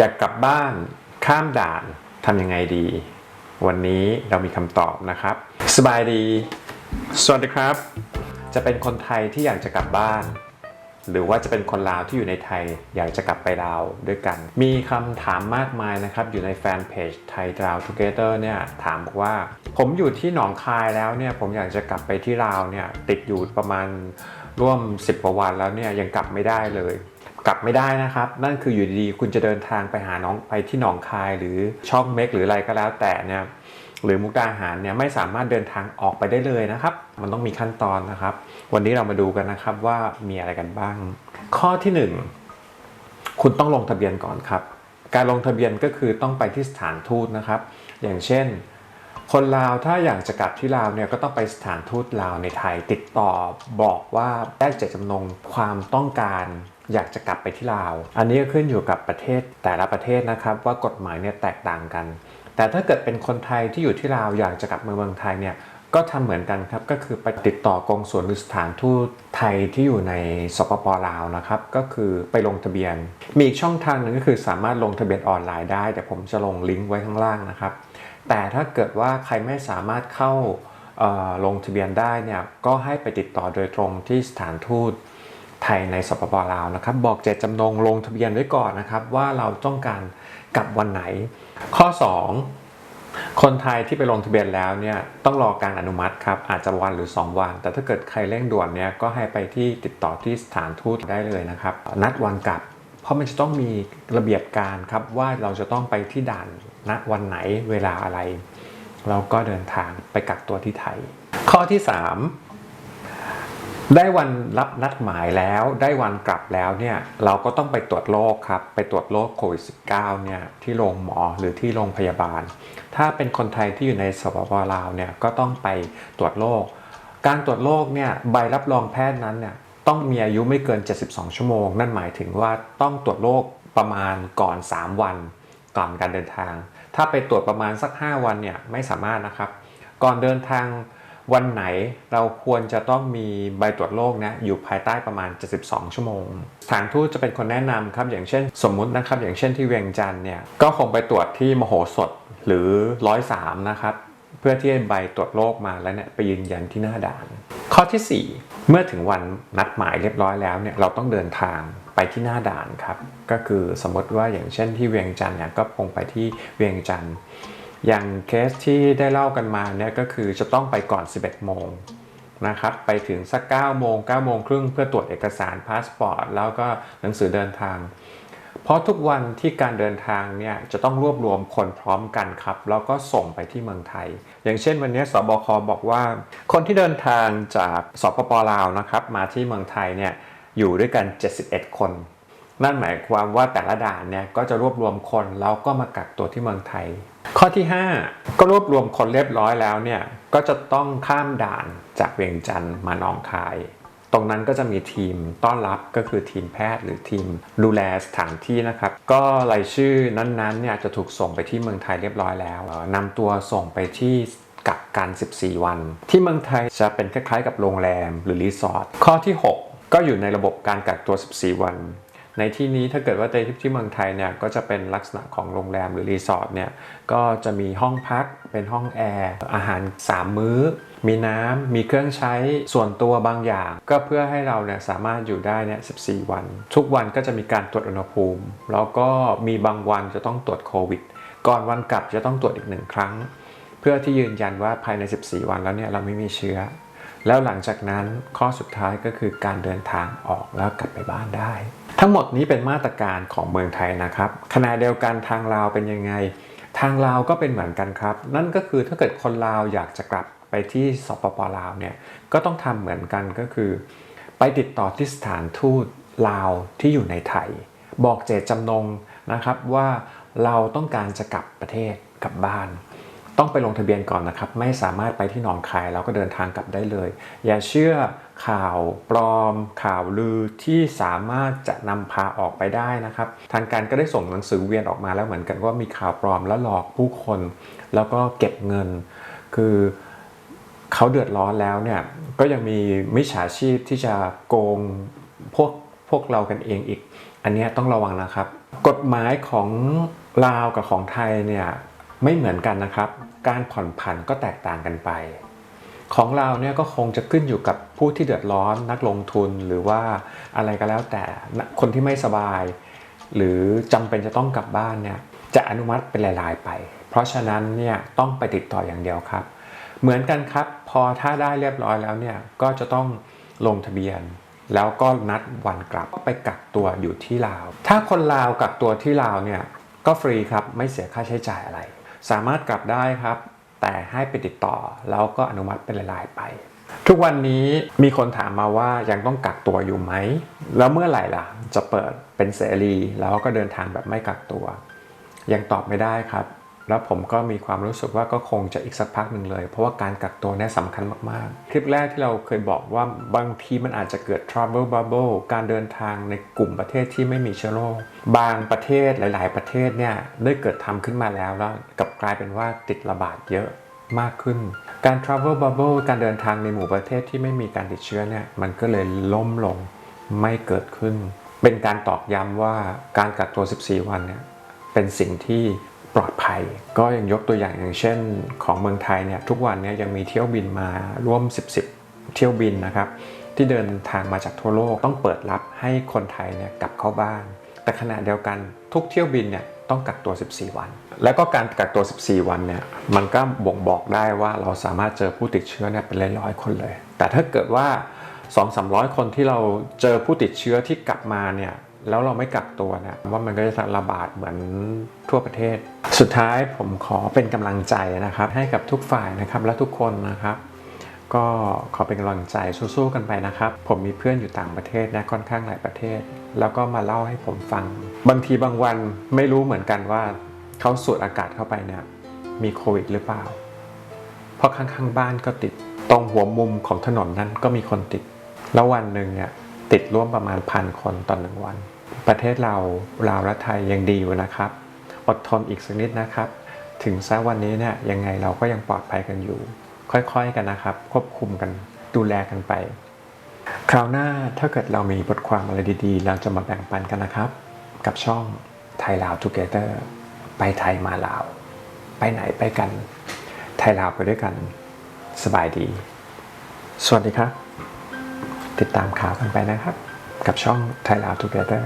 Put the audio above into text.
อยากกลับบ้านข้ามด่านทำยังไงดี วันนี้เรามีคำตอบนะครับ สบายดี สวัสดีครับ จะเป็นคนไทยที่อยากจะกลับบ้าน หรือว่าจะเป็นคนลาวที่อยู่ในไทย อยากจะกลับไปลาวด้วยกัน มีคำถามมากมายนะครับ อยู่ในแฟนเพจไทยลาวทูเกเตอร์เนี่ยถามบอกว่า ผมอยู่ที่หนองคายแล้วเนี่ยผมอยากจะกลับไปที่ลาวเนี่ยติดอยู่ประมาณร่วม 10กว่าวันแล้วเนี่ยยังกลับไม่ได้เลย กลับไม่ได้นะครับ นั่นคืออยู่ดีๆคุณจะเดินทางไปหาน้องไปที่หนองคายหรือช่องเมกหรืออะไรก็แล้วแต่เนี่ยหรือมุกดาหารเนี่ยไม่สามารถเดินทางออกไปได้เลยนะครับ มันต้องมีขั้นตอนนะครับ วันนี้เรามาดูกันนะครับว่ามีอะไรกันบ้าง ข้อที่หนึ่งคุณต้องลงทะเบียนก่อนครับ การลงทะเบียนก็คือต้องไปที่สถานทูตนะครับ อย่างเช่น คนลาวถ้าอยากจะกลับที่ลาวเนี่ยก็ต้องไปสถานทูตลาวในไทย ติดต่อบอกว่าแจ้เจตจำนงความต้องการ อยากจะกลับไปที่ลาว อันนี้ก็ขึ้นอยู่กับประเทศแต่ละประเทศนะครับ ว่ากฎหมายเนี่ยแตกต่างกัน แต่ถ้าเกิดเป็นคนไทยที่อยู่ที่ลาวอยากจะกลับมาเมืองไทยเนี่ยก็ทำเหมือนกันครับก็คือไปติดต่อกองสวนหรือสถานทูตไทยที่อยู่ในสปปลาวนะครับ ก็คือไปลงทะเบียน มีอีกช่องทางหนึ่งก็คือสามารถลงทะเบียนออนไลน์ได้ แต่ผมจะลงลิงก์ไว้ข้างล่างนะครับ แต่ถ้าเกิดว่าใครไม่สามารถเข้าลงทะเบียนได้เนี่ยก็ให้ไปติดต่อโดยตรงที่สถานทูต ไทยในสปปลาวนะครับ บอกเจตจำนงลงทะเบียนไว้ก่อนนะครับ ว่าเราต้องการกลับวันไหน ข้อ 2 คนไทยที่ไปลงทะเบียนแล้วเนี่ยต้องรอการอนุมัติครับอาจจะวันหรือ 2 วัน แต่ถ้าเกิดใครเร่งด่วนเนี่ยก็ให้ไปที่ติดต่อที่สถานทูตได้เลยนะครับ นัดวันกลับ เพราะมันจะต้องมีระเบียบการครับว่าเราจะต้องไปที่ด่านณวันไหนเวลาอะไรเราก็เดินทางไปกักตัวที่ไทย ข้อที่ 3 ได้วันรับนัดหมายแล้วได้วันกลับแล้วเนี่ยเราก็ต้องไปตรวจโรคครับไปตรวจโรคโควิด -19 เนี่ยที่โรงหมอหรือที่โรงพยาบาล ถ้าเป็นคนไทยที่อยู่ในสปปลาวเนี่ยก็ต้องไปตรวจโรคการตรวจโรคเนี่ยใบรับรองแพทย์นั้นเนี่ยต้องมีอายุไม่เกิน 72 ชั่วโมง นั่นหมายถึงว่าต้องตรวจโรคประมาณก่อน 3 วันก่อนการเดินทาง ถ้าไปตรวจประมาณสัก 5 วันเนี่ยไม่สามารถนะครับ ก่อนเดินทาง วันไหนเราควรจะต้องมีใบตรวจโรคนะอยู่ภายใต้ประมาณ 72 ชั่วโมง สถานทูตจะเป็นคนแนะนำครับ อย่างเช่น สมมุตินะครับ อย่างเช่นที่เวียงจันทร์เนี่ยก็คงไปตรวจที่มโหสถหรือ103นะครับ เพื่อที่ให้ใบตรวจโรคมาแล้วเนี่ยไปยืนยันที่หน้าด่าน ข้อทีสี่ 4 เมื่อถึงวันนัดหมายเรียบร้อยแล้วเนี่ยเราต้องเดินทางไปที่หน้าด่านครับก็คือสมมติว่าอย่างเช่นที่เวียงจันทร์เนี่ยก็คงไปที่เวียงจันทร์ อย่างเคสที่ได้เล่ากันมาเนี่ยก็คือจะต้องไปก่อน 11 โมงนะครับ ไปถึงสัก 9 โมง 9 โมงครึ่งเพื่อตรวจเอกสารพาสปอร์ตแล้วก็หนังสือเดินทาง เพราะทุกวันที่การเดินทางเนี่ยจะต้องรวบรวมคนพร้อมกันครับ แล้วก็ส่งไปที่เมืองไทย อย่างเช่นวันนี้สบคบอกว่า คนที่เดินทางจากสปปลาวนะครับ มาที่เมืองไทยเนี่ยอยู่ด้วยกัน 71 คน นั่นหมายความว่าแต่ละด่านเนี่ยก็จะรวบรวมคนแล้วก็มากักตัวที่เมืองไทย ข้อที่ 5 ก็รวบรวมคนเรียบร้อยแล้วเนี่ยก็จะต้องข้ามด่านจากเวียงจันทร์มาหนองคาย ตรงนั้นก็จะมีทีมต้อนรับก็คือทีมแพทย์หรือทีมดูแลสถานที่นะครับ ก็รายชื่อนั้นๆเนี่ยจะถูกส่งไปที่เมืองไทยเรียบร้อยแล้วนำตัวส่งไปที่กักกัน 14 วัน ที่เมืองไทยจะเป็นคล้ายๆ กับโรงแรมหรือรีสอร์ทข้อที่ 6 ก็อยู่ในระบบการกักตัว 14 วัน ในที่นี้ถ้าเกิดว่าในที่เมืองไทยเนี่ยก็จะเป็นลักษณะของโรงแรมหรือรีสอร์ทเนี่ยก็จะมีห้องพักเป็นห้องแอร์อาหาร 3 มื้อ มีน้ำมีเครื่องใช้ส่วนตัวบางอย่าง ก็เพื่อให้เราเนี่ยสามารถอยู่ได้เนี่ย14 วัน ทุกวันก็จะมีการตรวจอุณหภูมิ แล้วก็มีบางวันจะต้องตรวจโควิด ก่อนวันกลับจะต้องตรวจอีกหนึ่งครั้ง เพื่อที่ยืนยันว่าภายใน 14 วันแล้วเนี่ยเราไม่มีเชื้อ แล้วหลังจากนั้นข้อสุดท้ายก็คือการเดินทางออกแล้วกลับไปบ้านได้ ทั้งหมดนี้เป็นมาตรการของเมืองไทยนะครับขณะเดียวกันทางลาวเป็นยังไง ทางลาวก็เป็นเหมือนกันครับ นั่นก็คือถ้าเกิดคนลาวอยากจะกลับไปที่สปปลาวเนี่ยก็ต้องทำเหมือนกันก็คือ ไปติดต่อที่สถานทูตลาวที่อยู่ในไทย บอกเจตจำนงนะครับว่าเราต้องการจะกลับประเทศกลับบ้าน ต้องไปลงทะเบียนก่อนนะครับ ไม่สามารถไปที่หนองคายแล้วก็เดินทางกลับได้เลย อย่าเชื่อข่าวปลอม ข่าวลือที่สามารถจะนำพาออกไปได้นะครับ ทางการก็ได้ส่งหนังสือเวียนออกมาแล้วเหมือนกันว่ามีข่าวปลอมแล้วหลอกผู้คน แล้วก็เก็บเงิน คือเขาเดือดร้อนแล้วเนี่ยก็ยังมีมิจฉาชีพที่จะโกงพวกพวกเรากันเองอีก อันนี้ต้องระวังนะครับ กฎหมายของลาวกับของไทยเนี่ย ไม่เหมือนกันนะครับ การผ่อนผันก็แตกต่างกันไป ของเราเนี่ยก็คงจะขึ้นอยู่กับผู้ที่เดือดร้อนนักลงทุนหรือว่าอะไรก็แล้วแต่คนที่ไม่สบาย หรือจำเป็นจะต้องกลับบ้านเนี่ยจะอนุมัติเป็นรายๆไป เพราะฉะนั้นเนี่ยต้องไปติดต่ออย่างเดียวครับ เหมือนกันครับ พอถ้าได้เรียบร้อยแล้วเนี่ยก็จะต้องลงทะเบียน แล้วก็นัดวันกลับไปกักตัวอยู่ที่ลาว ถ้าคนลาวกักตัวที่ลาวเนี่ยก็ฟรีครับไม่เสียค่าใช้จ่ายอะไร สามารถกลับได้ครับ แต่ให้ไปติดต่อแล้วก็อนุมัติเป็นรายๆไป ทุกวันนี้มีคนถามมาว่ายังต้องกักตัวอยู่ไหม แล้วเมื่อไหร่ล่ะ จะเปิดเป็นเสรีแล้วก็เดินทางแบบไม่กักตัว ยังตอบไม่ได้ครับ แล้วผมก็มีความรู้สึกว่าก็คงจะอีกสักพักหนึ่งเลย เพราะว่าการกักตัวเนี่ยสำคัญมากๆ คลิปแรกที่เราเคยบอกว่าบางทีมันอาจจะเกิด travel bubble การเดินทางในกลุ่มประเทศที่ไม่มีเชื้อโรคบางประเทศหลาย ๆ ประเทศเนี่ยได้เกิดทำขึ้นมาแล้วแล้วกับกลายเป็นว่าติดระบาดเยอะมากขึ้น การ travel bubble การเดินทางในหมู่ประเทศที่ไม่มีการติดเชื้อเนี่ยมันก็เลยล้มลงไม่เกิดขึ้น เป็นการตอกย้ำว่าการกักตัว 14 วันเนี่ยเป็นสิ่งที่ ปลอดภัย ก็ยังยกตัวอย่างอย่างเช่น ของเมืองไทยเนี่ยทุกวันเนี้ยังมีเที่ยวบินมาร่วม 10 10 เที่ยวบินนะครับที่เดินทางมาจากทั่วโลกต้องเปิดรับให้คนไทยเนี่ยกลับเข้าบ้าน แต่ขณะเดียวกันทุกเที่ยวบินเนี่ยต้องกักตัว 14 วัน แล้วก็การกักตัว 14 วันเนี่ยมันก็บ่งบอกได้ว่าเราสามารถเจอผู้ติดเชื้อเนี่ยเป็นร้อยๆคนเลย แต่ถ้าเกิดว่า 2-300 คนที่เราเจอผู้ติดเชื้อที่กลับมาเนี่ย แล้วเราไม่กักตัวเนี่ยว่ามันก็จะระบาดเหมือนทั่วประเทศ สุดท้ายผมขอเป็นกำลังใจนะครับ ให้กับทุกฝ่ายนะครับและทุกคนนะครับ ก็ขอเป็นกำลังใจสู้ๆกันไปนะครับ ผมมีเพื่อนอยู่ต่างประเทศนะค่อนข้างหลายประเทศ แล้วก็มาเล่าให้ผมฟัง บางทีบางวันไม่รู้เหมือนกันว่าเขาสูดอากาศเข้าไปเนี่ยมีโควิดหรือเปล่า เพราะข้างๆบ้านก็ติดตรงหัวมุมของถนนนั้นก็มีคนติด แล้ววันหนึ่งเนี่ย ติดร่วมประมาณพันคนต่อหนึ่งวัน ประเทศเราลาวและไทยยังดีอยู่นะครับ อดทนอีกสักนิดนะครับ ถึงซะวันนี้เนี่ยยังไงเราก็ยังปลอดภัยกันอยู่ ค่อยๆกันนะครับ ควบคุมกันดูแลกันไป คราวหน้าถ้าเกิดเรามีบทความอะไรดีๆ เราจะมาแบ่งปันกันนะครับ กับช่องไทยลาว Together ไปไทยมาลาว ไปไหนไปกัน ไทยลาวไปด้วยกัน สบายดี สวัสดีครับ ติดตามข่าวกันไปนะครับ กับช่องไทยลาว Together